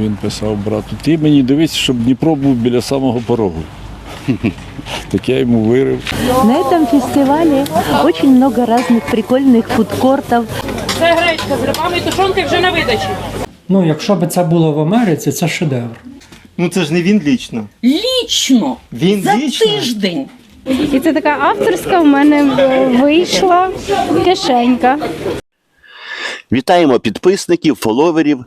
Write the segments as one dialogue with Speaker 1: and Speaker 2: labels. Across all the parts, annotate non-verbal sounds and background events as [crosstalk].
Speaker 1: він писав брату, ти мені дивись, щоб Дніпро був біля самого порогу. [laughs] Так я йому вирив.
Speaker 2: На этом фестивале очень много разных прикольных фудкортов.
Speaker 3: Це гречка з грибами і тушонки вже на видачі.
Speaker 4: Ну, якщо б це було в Америці, це шедевр.
Speaker 5: Ну це ж не він лічно.
Speaker 3: Лічно
Speaker 5: Він
Speaker 3: за
Speaker 5: лічно?
Speaker 3: тиждень.
Speaker 6: І це така авторська в мене вийшла кишенька.
Speaker 7: Вітаємо підписників, фоловерів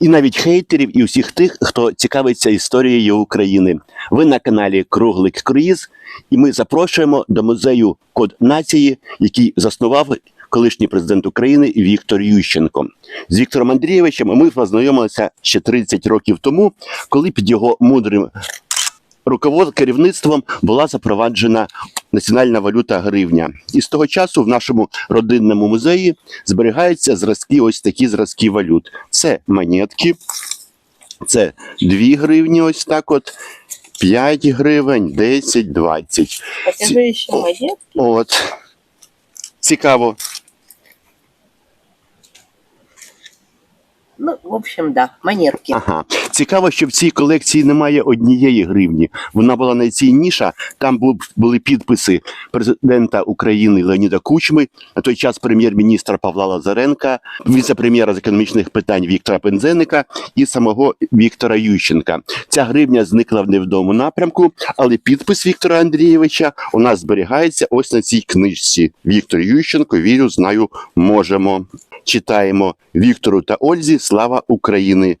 Speaker 7: і навіть хейтерів, і всіх тих, хто цікавиться історією України. Ви на каналі Круглик Круїз, і ми запрошуємо до музею Код нації, який заснував колишній президент України Віктор Ющенко. З Віктором Андрійовичем ми познайомилися ще 30 років тому, коли під його мудрим руковод керівництвом була запроваджена національна валюта гривня. І з того часу в нашому родинному музеї зберігаються зразки, ось такі зразки валют. Це монетки, це 2 гривні, ось так от. 5 гривень, 10, 20.
Speaker 3: Покажи ще монетки.
Speaker 7: От. Цікаво.
Speaker 3: Ну, в общем, да, монетки.
Speaker 7: Ага. Цікаво, що в цій колекції немає однієї гривні. Вона була найцінніша. Там були підписи президента України Леоніда Кучми, на той час прем'єр-міністра Павла Лазаренка, віце-прем'єра з економічних питань Віктора Пензеника і самого Віктора Ющенка. Ця гривня зникла в невдому напрямку, але підпис Віктора Андрійовича у нас зберігається ось на цій книжці. Віктор Ющенко, вірю, знаю, можемо. Читаємо Віктору та Ользі Слава України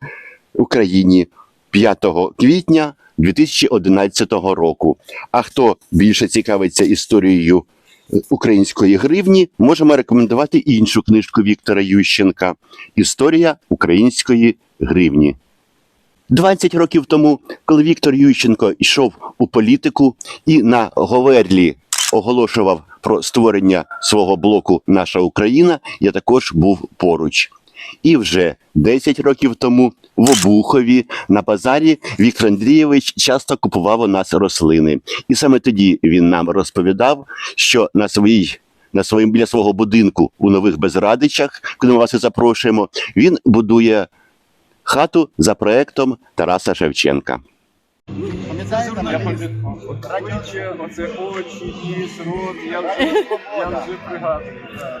Speaker 7: Україні 5 квітня 2011 року. А хто більше цікавиться історією е, української гривні, можемо рекомендувати іншу книжку Віктора Ющенка Історія української гривні. 20 років тому, коли Віктор Ющенко йшов у політику і на Говерлі оголошував про створення свого блоку Наша Україна, я також був поруч. І вже 10 років тому в Обухові на базарі Віктор Андрійович часто купував у нас рослини. І саме тоді він нам розповідав, що на своїй на своїм біля свого будинку у нових безрадичах, куди ми вас і запрошуємо, він будує хату за проектом Тараса Шевченка.
Speaker 8: Обличчя, оце очі, ніс, рот, я вже, я вже пригадую. да.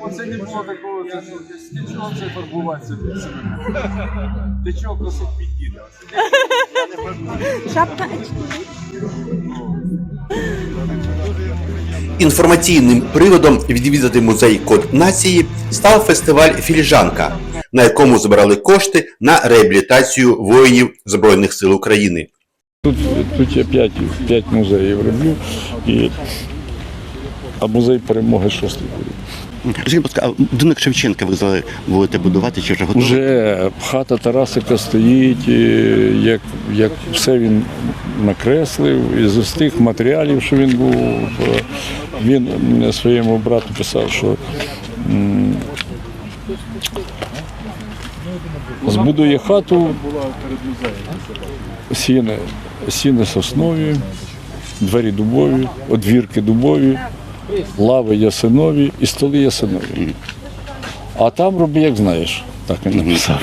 Speaker 8: Оце не було такого, це що ти чого це фарбуватися під себе? Ти чого косить під діда?
Speaker 2: Шапка
Speaker 7: Інформаційним приводом відвідати музей Код нації став фестиваль Філіжанка, на якому збирали кошти на реабілітацію воїнів Збройних сил України.
Speaker 1: Тут, тут я 5, 5 музеїв роблю, і, а музей перемоги шостий буде.
Speaker 7: Скажіть, будь ласка, а будинок Шевченка ви будете будувати чи вже готові?
Speaker 1: Уже хата Тарасика стоїть, як, як все він накреслив, і з тих матеріалів, що він був, він своєму брату писав, що м, збудує хату сіни, сіни соснові, двері дубові, одвірки дубові, лави ясинові і столи ясинові. А там роби, як знаєш, так він написав.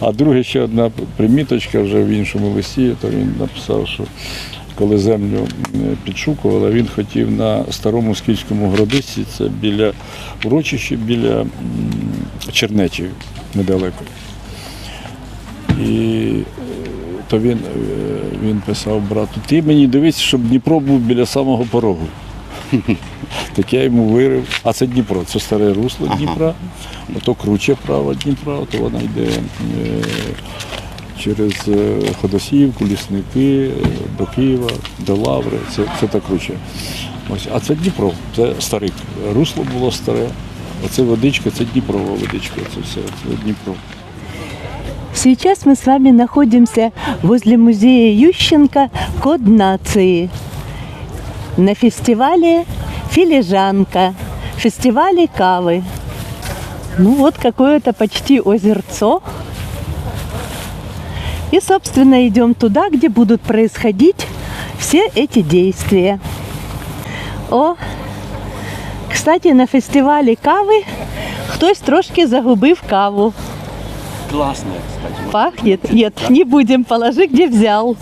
Speaker 1: А друге ще одна приміточка вже в іншому листі, то він написав, що коли землю підшукували, він хотів на старому скільському гробисці, це біля урочища, біля м, Чернечів недалеко. І е, то він, е, він писав брату, ти мені дивись, щоб Дніпро був біля самого порогу. [laughs] Так я йому вирив. А це Дніпро, це старе русло Дніпра, ото круче право Дніпра, то вона йде е, через е, Ходосіївку, лісники, е, до Києва, до Лаври. Це, це так круче. Ось, а це Дніпро, це старе русло було старе. Оце водичка, це Дніпрова водичка, це все, це Дніпро.
Speaker 2: Сейчас мы с вами находимся возле музея Ющенко «Код нации» на фестивале «Филижанка», фестивале кавы. Ну вот какое-то почти озерцо. И, собственно, идем туда, где будут происходить все эти действия. О, кстати, на фестивалі кави хтось трошки загубив каву.
Speaker 7: Класне, кстати.
Speaker 2: Пахнет? Нет, не будем. Положи, где взял.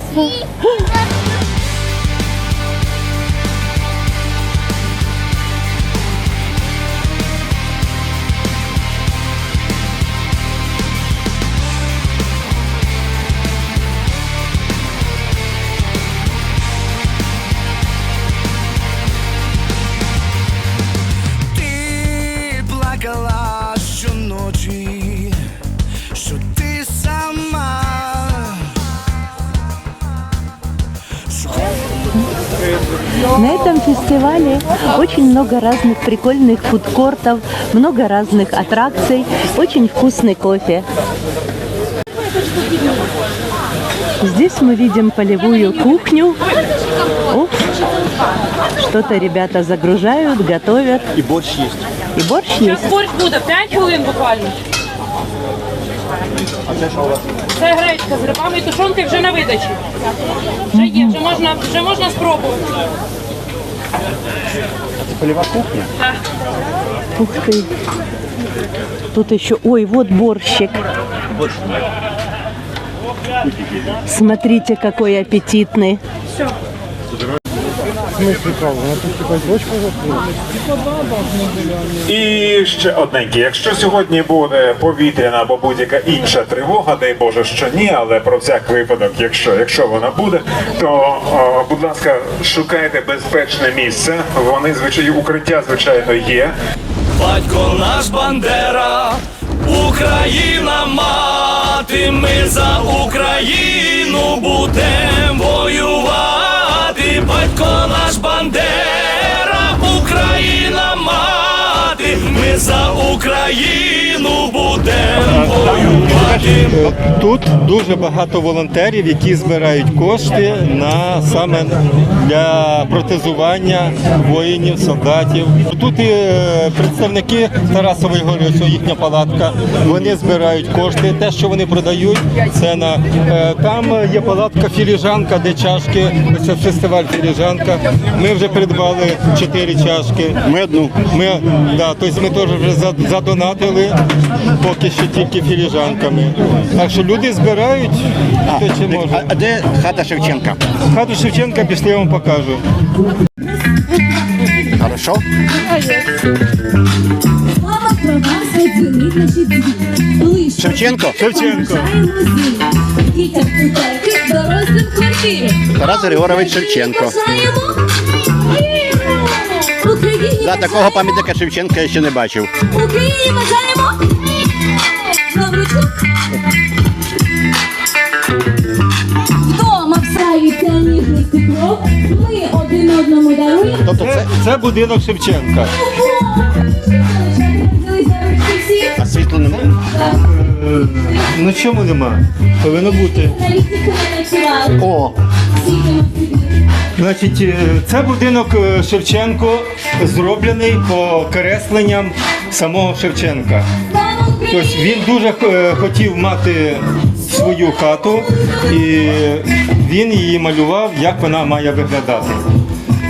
Speaker 2: На этом фестивале очень много разных прикольных фудкортов, много разных аттракций, очень вкусный кофе. Здесь мы видим полевую кухню. Ух, что-то ребята загружают, готовят.
Speaker 7: І борщ є.
Speaker 2: И борщ есть.
Speaker 3: Борщ буде 5 хвилин буквально. Це гречка з грибами і тушонки вже на видачі. Вже є, Вже можна, вже можна спробувати.
Speaker 7: Польова кухня.
Speaker 2: Ух ты. Тут еще, ой, вот борщик. Смотрите, какой аппетитный.
Speaker 9: І ще одненьке. Якщо сьогодні буде повітряна або будь-яка інша тривога, дай Боже, що ні, але про всяк випадок, якщо, якщо вона буде, то о, будь ласка, шукайте безпечне місце. Вони звичайно укриття, звичайно, є.
Speaker 10: Батько наш Бандера, Україна мати, ми за Україну будем воювати. Батько наш Бандера, Україна мати, ми за Україну будемо воювати.
Speaker 5: Тут дуже багато волонтерів, які збирають кошти на саме для протезування воїнів, солдатів. Тут і е, представники Тарасової гори, ось їхня палатка. Вони збирають кошти. Те, що вони продають, це на е, там є палатка філіжанка, де чашки. Це фестиваль філіжанка. Ми вже придбали чотири чашки.
Speaker 7: Ми одну.
Speaker 5: Ми, да, тобто ми теж вже задонатили, поки що тільки філіжанками. Так що люди збирають, хто чи може.
Speaker 7: А де хата Шевченка?
Speaker 5: Хату Шевченка пішли, я вам покажу.
Speaker 7: Хорошо?
Speaker 11: Слава про вас одзвенить наші дзвін. Лише
Speaker 7: Шевченко?
Speaker 5: Шевченко.
Speaker 11: Дітям дорослим.
Speaker 7: Тарас Григорович Шевченко.
Speaker 11: Україні
Speaker 7: Да, такого пам'ятника Шевченка я ще не бачив.
Speaker 11: Україні бажаємо. Нам ручку. Вдома всрається ніжний тепло. Ми один одному даруємо.
Speaker 7: Тобто
Speaker 5: Це, будинок Шевченка.
Speaker 7: а світло немає?
Speaker 5: Е, Ну чому нема? Повинно бути.
Speaker 7: О,
Speaker 5: Значить, е, це будинок е, Шевченко зроблений по кресленням самого Шевченка. Тобто він дуже е, хотів мати свою хату і він її малював, як вона має виглядати.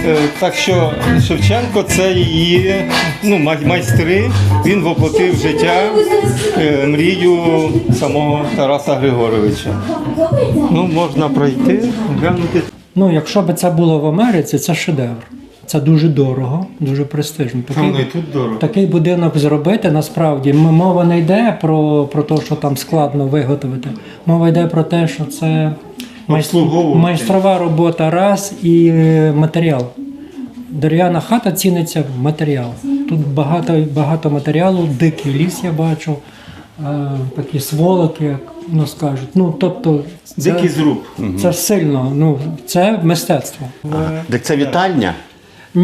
Speaker 5: Е, Так що Шевченко це її ну, майстри, він воплотив життя е, мрію самого Тараса Григоровича. Ну, можна пройти, глянути.
Speaker 4: Ну, якщо б це було в Америці, це шедевр. Це дуже дорого, дуже престижно. Такий,
Speaker 5: і тут дорого.
Speaker 4: такий будинок зробити насправді мова не йде про, про те, що там складно виготовити. Мова йде про те, що це майстрова робота раз і е, матеріал. Дерев'яна хата ціниться в матеріал. Тут багато, багато матеріалу, дикий ліс я бачу, е, такі сволоки, як ну, скажуть. Ну, тобто, це,
Speaker 5: Дикий зруб.
Speaker 4: це сильно, ну, це мистецтво.
Speaker 7: так це вітальня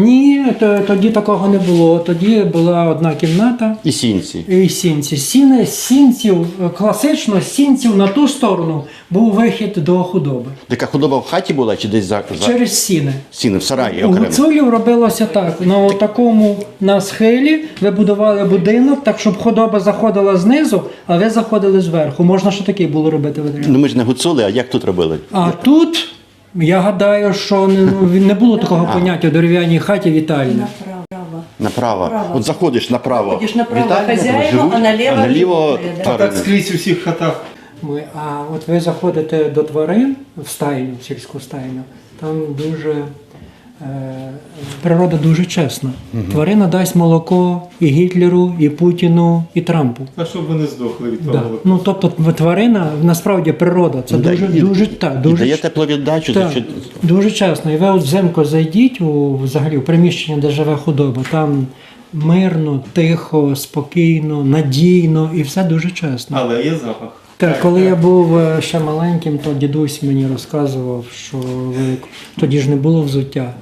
Speaker 4: Ні, то- тоді такого не було. Тоді була одна кімната
Speaker 7: і сінці.
Speaker 4: і сінці. Сіни, сінців, класично, сінців на ту сторону був вихід до худоби.
Speaker 7: Така худоба в хаті була чи десь за,
Speaker 4: Через сіни.
Speaker 7: стіни в сараї
Speaker 4: У гуцулів робилося так. На такому на схилі ви будували будинок, так щоб худоба заходила знизу, а ви заходили зверху. Можна що таке було робити.
Speaker 7: Ну ми ж не гуцули, а як тут робили?
Speaker 4: А тут я гадаю, що не, не було такого поняття в дерев'яній хаті вітальня.
Speaker 7: Направо. От заходиш направо.
Speaker 2: Заходиш направо,
Speaker 7: Вітальня, там
Speaker 2: хазяїну,
Speaker 7: живуть,
Speaker 2: а наліво
Speaker 7: наліво
Speaker 2: люди,
Speaker 5: так скрізь у всіх хатах.
Speaker 4: Ми, а от ви заходите до тварин в стайню, в сільську стайню, там дуже природа дуже чесна. Тварина дасть молоко і Гітлеру, і Путіну, і Трампу.
Speaker 5: А щоб вони здохли від того.
Speaker 4: Да. Ну тобто тварина насправді природа. Це
Speaker 7: Да,
Speaker 4: дуже
Speaker 7: і-
Speaker 4: дуже так,
Speaker 7: І
Speaker 4: дуже
Speaker 7: дає тепловіддачу.
Speaker 4: так,
Speaker 7: за
Speaker 4: дуже чесно. І ви от взимку зайдіть у взагалі в приміщення, де живе худоба. Там мирно, тихо, спокійно, надійно і все дуже чесно.
Speaker 5: Але є запах.
Speaker 4: Так, коли я був е, ще маленьким, то дідусь мені розказував, що ви- тоді ж не було взуття.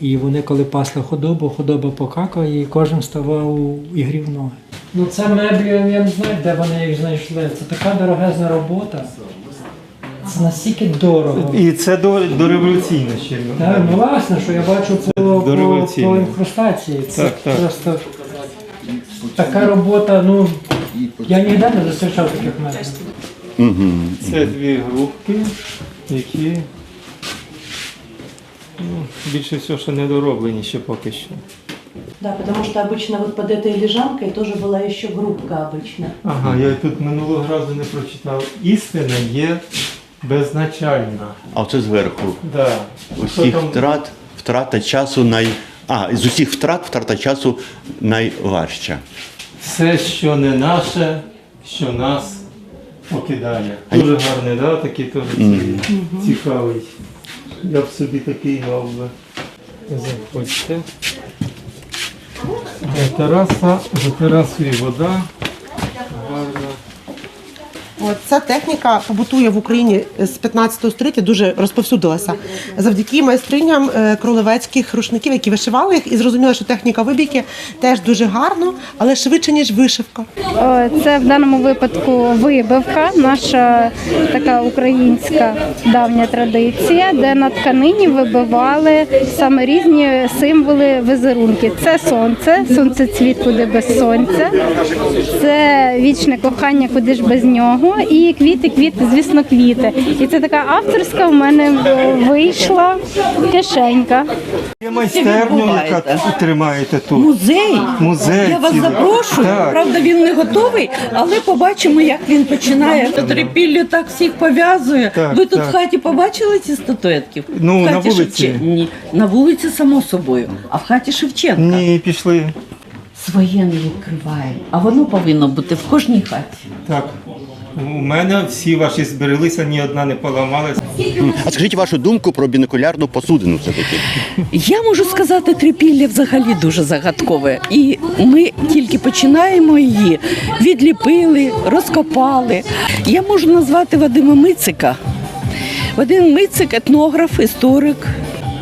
Speaker 4: І вони, коли пасли худобу, худоба покакає, і кожен ставав і грів ноги. Ну це меблі, я не знаю, де вони їх знайшли. Це така дорогезна робота. Це настільки дорого.
Speaker 5: І це до, дореволюційне ще.
Speaker 4: Так, ну власне, що я бачу по, по, по інкрустації. Це
Speaker 5: Так, так.
Speaker 4: просто така робота, ну я ніде не зустрічав таких меблів.
Speaker 5: Це дві групки, які ну, більше всього, що не дороблені ще поки що.
Speaker 2: Да, потому что обычно вот под этой лежанкой тоже была еще группка обычно.
Speaker 5: Ага, я тут минулого разу не прочитав. Істина є безначальна.
Speaker 7: А оце зверху.
Speaker 5: Да. Що
Speaker 7: Усіх
Speaker 5: там?
Speaker 7: втрат, втрата часу най. А, з усіх втрат втрата часу найважча.
Speaker 5: Все, що не наше, що нас покидає. Дуже гарний, да? такий теж цей цікавий. Я б собі такий мав би. Заходьте. Е, Тераса, за терасою вода.
Speaker 12: От ця техніка побутує в Україні з 15 століття, дуже розповсюдилася завдяки майстриням е, кролевецьких рушників, які вишивали їх, і зрозуміло, що техніка вибійки теж дуже гарно, але швидше ніж вишивка.
Speaker 6: Е, Це в даному випадку вибивка, наша така українська давня традиція, де на тканині вибивали саме різні символи візерунки. Це сонце, сонцецвіт, куди без сонця, це вічне кохання, куди ж без нього. І квіти, квіти, звісно, квіти. І це така авторська в мене вийшла кишенька.
Speaker 5: Є майстерню, яка тримаєте тут.
Speaker 13: Музей.
Speaker 5: Музей.
Speaker 13: Я вас запрошую.
Speaker 5: Так.
Speaker 13: Правда, він не готовий, але побачимо, як він починає. Трипіллю так всіх пов'язує.
Speaker 5: Так,
Speaker 13: Ви тут
Speaker 5: так.
Speaker 13: в хаті побачили ці статуетки?
Speaker 5: Ну,
Speaker 13: в
Speaker 5: на вулиці.
Speaker 13: Шевчен- Ні, на вулиці, само собою, а в хаті Шевченка.
Speaker 5: Ні, пішли.
Speaker 13: Своє не відкриває. А воно повинно бути в кожній хаті.
Speaker 5: Так. У мене всі ваші збереглися, ні одна не поламалася.
Speaker 7: А скажіть вашу думку про бінокулярну посудину все-таки.
Speaker 13: Я можу сказати, трипілля взагалі дуже загадкове. І ми тільки починаємо її, відліпили, розкопали. Я можу назвати Вадима Мицика. Вадим Мицик, етнограф, історик.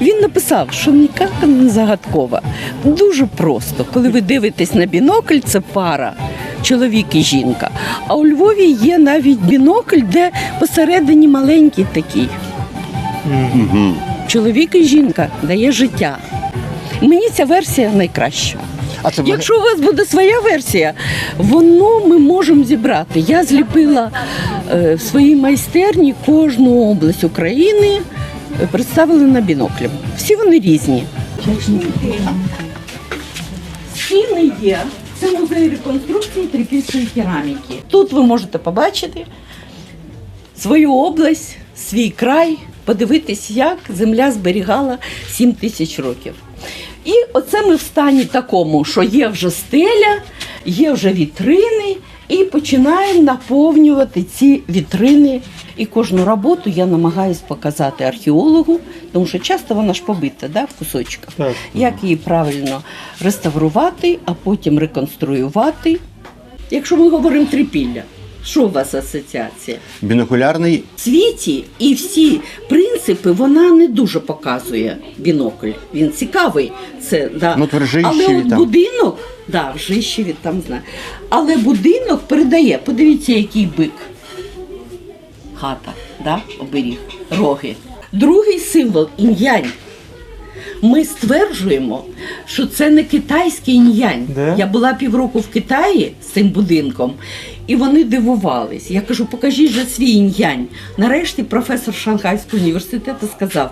Speaker 13: Він написав, що ніяка не загадкова. Дуже просто. Коли ви дивитесь на бінокль, це пара. Чоловік і жінка. А у Львові є навіть бінокль, де посередині маленький такий. Чоловік і жінка дає життя. Мені ця версія найкраща.
Speaker 7: А це
Speaker 13: Якщо у вас буде своя версія, воно ми можемо зібрати. Я зліпила е, в своїй майстерні кожну область України, е, представили на біноклі. Всі вони різні. Стіни є. Це музей реконструкції трикільської кераміки. Тут ви можете побачити свою область, свій край, подивитись, як земля зберігала 7 тисяч років. І оце ми в стані такому, що є вже стеля, є вже вітрини, і починаємо наповнювати ці вітрини. І кожну роботу я намагаюсь показати археологу, тому що часто вона ж побита да, в кусочках.
Speaker 5: Так.
Speaker 13: Як її правильно реставрувати, а потім реконструювати. Якщо ми говоримо трипілля, що у вас асоціація?
Speaker 7: Бінокулярний
Speaker 13: В світі і всі принципи вона не дуже показує бінокль. Він цікавий. Це да.
Speaker 7: Ну, от в Ржищеві
Speaker 13: Але от
Speaker 7: там.
Speaker 13: будинок, да, в Ржищеві там знає. Але будинок передає. Подивіться, який бик. Хата, да? оберіг, роги. Другий символ інь-янь. Ми стверджуємо, що це не китайський інь-янь.
Speaker 5: Да?
Speaker 13: Я була півроку в Китаї з цим будинком, і вони дивувались. Я кажу, покажіть же свій інь-янь. Нарешті професор Шанхайського університету сказав: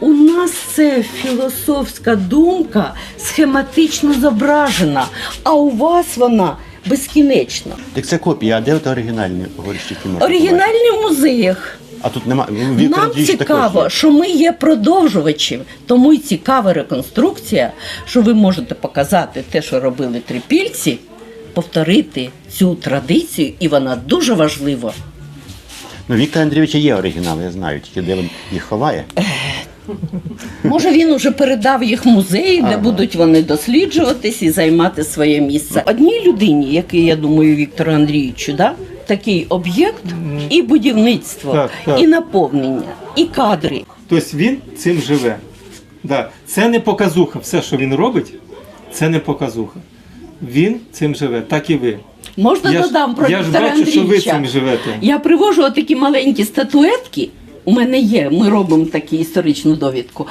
Speaker 13: у нас це філософська думка схематично зображена, а у вас вона безкінечна.
Speaker 7: Так це копія, а де от оригінальні горщики? можна
Speaker 13: Оригінальні в музеях.
Speaker 7: А тут нема. Віктор
Speaker 13: Нам
Speaker 7: також
Speaker 13: цікаво,
Speaker 7: є.
Speaker 13: що ми є продовжувачем, тому й цікава реконструкція, що ви можете показати те, що робили трипільці, повторити цю традицію, і вона дуже важлива.
Speaker 7: Ну, Віктора Андрійовича є оригінали, я знаю, тільки де він їх ховає.
Speaker 13: Може, він уже передав їх музеї, де будуть вони досліджуватись і займати своє місце. Одній людині, який я думаю, Віктору Андрійовичу, да? Такий об'єкт і будівництво,
Speaker 5: Так, так.
Speaker 13: і наповнення, і кадри.
Speaker 5: Тобто він цим живе. Да. Це не показуха. Все, що він робить, це не показуха. Він цим живе, так і ви.
Speaker 13: Можна
Speaker 5: Я ж-
Speaker 13: додам про
Speaker 5: я ж
Speaker 13: Віктора
Speaker 5: бачу, що ви цим живете.
Speaker 13: Я привожу отакі маленькі статуетки. У мене є, ми робимо таку історичну довідку.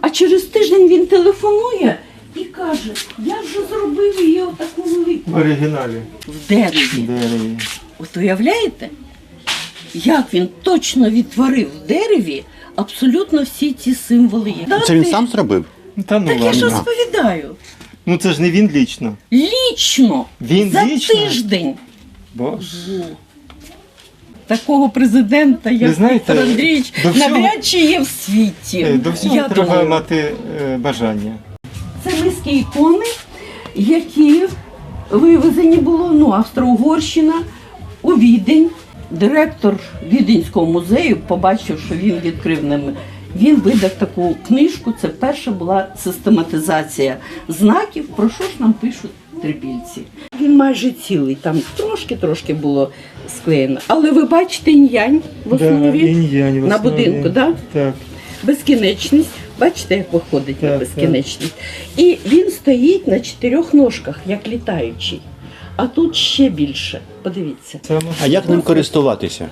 Speaker 13: А через тиждень він телефонує і каже: Я вже зробив її отаку велику
Speaker 5: В оригіналі.
Speaker 13: в дереві.
Speaker 5: Дереві.
Speaker 13: От уявляєте, як він точно відтворив в дереві абсолютно всі ці символи. Є.
Speaker 7: Це він сам зробив?
Speaker 5: Та ну
Speaker 13: Так я ж
Speaker 5: ладно.
Speaker 13: розповідаю.
Speaker 5: Ну це ж не він лічно.
Speaker 13: Лічно
Speaker 5: Він
Speaker 13: за
Speaker 5: лічно?
Speaker 13: тиждень.
Speaker 5: Боже.
Speaker 13: Такого президента,
Speaker 5: Ви
Speaker 13: як
Speaker 5: знаєте,
Speaker 13: Віктор Андрійович,
Speaker 5: до всього-
Speaker 13: навряд чи є в світі.
Speaker 5: Е, До всього
Speaker 13: Я
Speaker 5: треба
Speaker 13: думаю.
Speaker 5: мати е, бажання.
Speaker 13: Це миски ікони, які вивезені було ну, Австро-Угорщина у Відень. Директор Віденського музею побачив, що він відкрив ним. Він видав таку книжку. Це перша була систематизація знаків, про що ж нам пишуть трипільці. Він майже цілий, там трошки-трошки було склеєно. Але ви бачите інь-янь в основі
Speaker 5: інь-янь в
Speaker 13: на будинку, так?
Speaker 5: Так.
Speaker 13: безкінечність. Бачите, як виходить на
Speaker 5: Так,
Speaker 13: безкінечність. І він стоїть на чотирьох ножках, як літаючий. А тут ще більше. Подивіться.
Speaker 7: А як ним користуватися?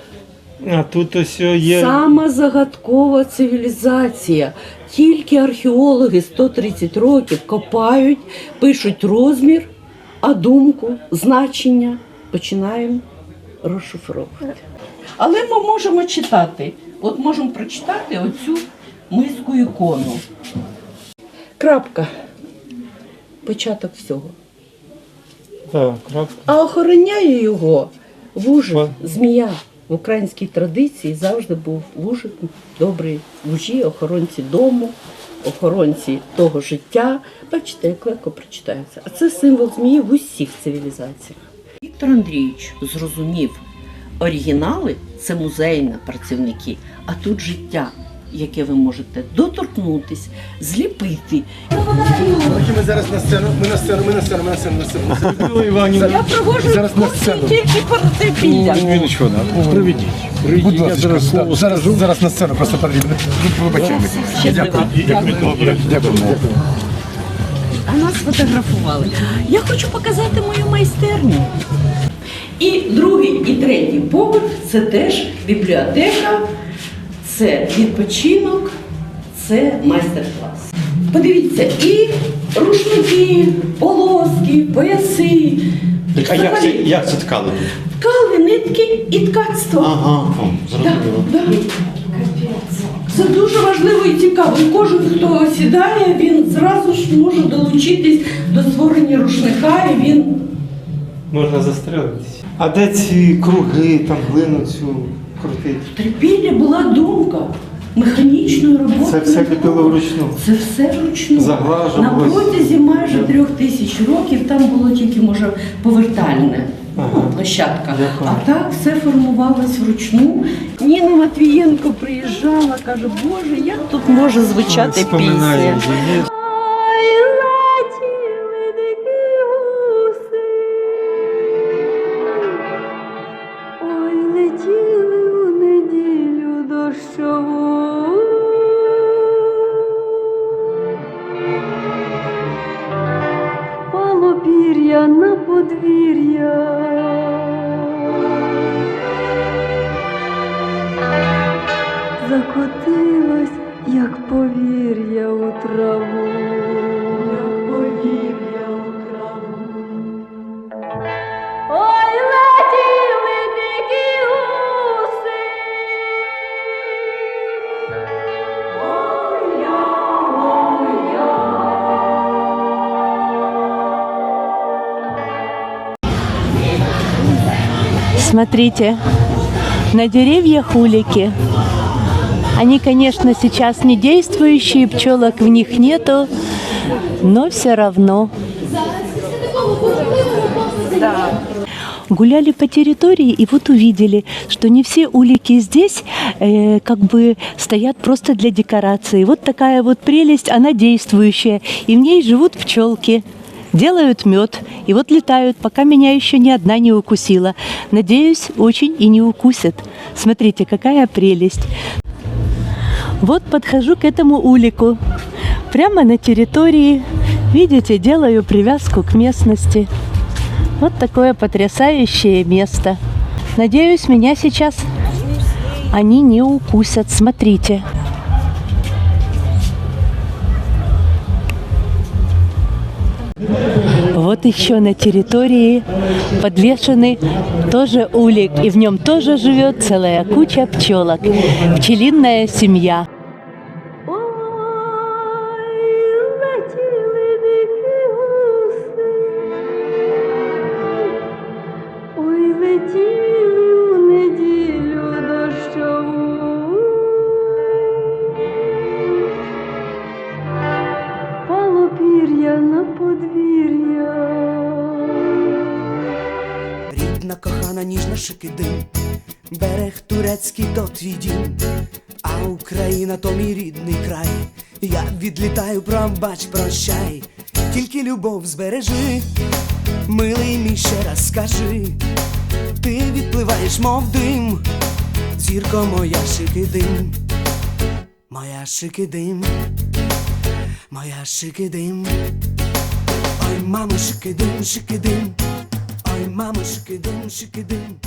Speaker 5: А тут ось є.
Speaker 13: Сама загадкова цивілізація. Тільки археологи 130 років копають, пишуть розмір, а думку, значення починаємо розшифровувати. Але ми можемо читати. От можемо прочитати оцю миску ікону. Крапка. Початок всього.
Speaker 5: Так, крапка.
Speaker 13: А охороняє його вужик, змія. В українській традиції завжди був вужик, добрий вужі, охоронці дому, охоронці того життя. Бачите, як легко прочитається. А це символ змії в усіх цивілізаціях. Віктор Андрійович зрозумів, оригінали це музейні працівники, а тут життя, яке ви можете доторкнутись, зліпити.
Speaker 14: Ми зараз на сцену, ми на сцену, ми на сцену, ми на сцену, на сцену.
Speaker 5: Людмила Іванівна.
Speaker 13: Я проводжу
Speaker 14: Зараз на
Speaker 13: екскурсії
Speaker 14: сцену.
Speaker 13: тільки по трипіллям.
Speaker 1: Хвилиночку, приведіть. Приведіть,
Speaker 14: Будь
Speaker 1: я
Speaker 14: ласка,
Speaker 1: зараз слово
Speaker 14: зараз, зараз на сцену просто потрібно. Вибачайте.
Speaker 13: Щасливо.
Speaker 14: Дякую. Добре. Дякую.
Speaker 13: А нас фотографували. Я хочу показати мою майстерню. І другий, і третій поверх це теж бібліотека, це відпочинок, це майстер-клас. Подивіться, і рушники, полоски, пояси.
Speaker 7: Так, а як це, як це ткали?
Speaker 13: Ткали, нитки і ткацтво.
Speaker 7: Ага, о, зрозуміло.
Speaker 13: Да, да. Це дуже важливо і цікаво. І кожен, хто сідає, він зразу ж може долучитись до створення рушника, і він
Speaker 5: Можна застрелитися. А де ці круги, там глину цю крутить?
Speaker 13: трипілля була думка механічної роботи.
Speaker 5: Це все ліпило вручну.
Speaker 13: Це все вручну. На протязі майже трьох тисяч років там було тільки, може, повертальне. ну, площадка. А так все формувалось вручну. Ніна Матвієнко приїжджала, каже, Боже, як тут може звучати пісня.
Speaker 11: Дощову. Пало на подвір'я.
Speaker 2: Смотрите, на деревьях улики. Они, конечно, сейчас не действующие, пчелок в них нету, но все равно. Гуляли по территории и вот увидели, что не все улики здесь э, как бы стоят просто для декорации. Вот такая вот прелесть, она действующая, и в ней живут пчелки. Делают мед и вот летают, пока меня еще ни одна не укусила. Надеюсь, очень и не укусят. Смотрите, какая прелесть. Вот подхожу к этому улику. Прямо на территории. Видите, делаю привязку к местности. Вот такое потрясающее место. Надеюсь, меня сейчас они не укусят. Смотрите. Вот еще на территории подвешены тоже улик, и в нем тоже живет целая куча пчелок. Пчелиная семья.
Speaker 15: Ніжна шикидин, берег турецький то твій дім, а Україна то мій рідний край. Я відлітаю, пробач, прощай, тільки любов збережи, милий мій ще раз скажи, ти відпливаєш, мов дим, зірко моя шикидим, моя шикидим, моя шикидим, ой, мамо, шикидим, шикидим. Ой, мамо, шикидим, шикидим,